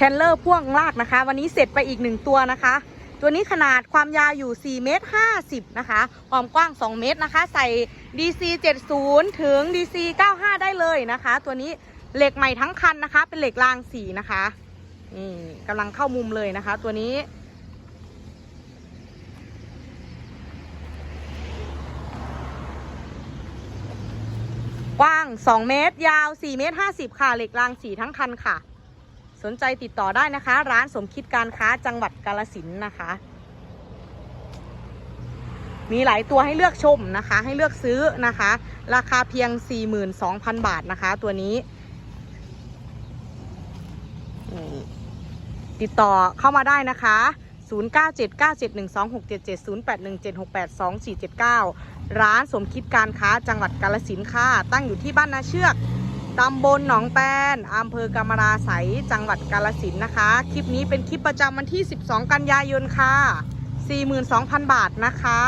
ทนเลอร์พ่วงลากนะคะ วันนี้เสร็จไปอีกหนึ่งตัวนะคะ ตัวนี้ขนาดความยาวอยู่4เมตร50 นะคะ ความกว้าง 2 เมตรนะคะ ใส่ DC 70 ถึง DC 95 ได้เลยนะคะ ตัวนี้เหล็กใหม่ทั้งคันนะคะ เป็นเหล็กรางสีนะคะนี่กำลังเข้ามุมเลยนะคะ ตัวนี้กว้าง 2 เมตร ยาว 4 เมตร 50 ค่ะ เหล็กรางสีทั้งคันค่ะ สนใจติดต่อได้นะคะ ร้านสมคิดการค้าจังหวัดกาลสินนะคะ มีหลายตัวให้เลือกชมนะคะ ให้เลือกซื้อนะคะ ราคาเพียง 42,000 บาทนะคะ ตัวนี้ ติดต่อเข้ามาได้นะคะ0979712677 0817682479 ร้านสมคิดการค้าจังหวัดกาลสินค่ะ ตั้งอยู่ที่บ้านนาเชือก ตำบลหนองแปนอำเภอกำมะราไสจังหวัดกาลสินนะคะ คลิปนี้เป็นคลิปประจำวันที่ 12 กันยายนค่ะ 42,000 บาทนะคะ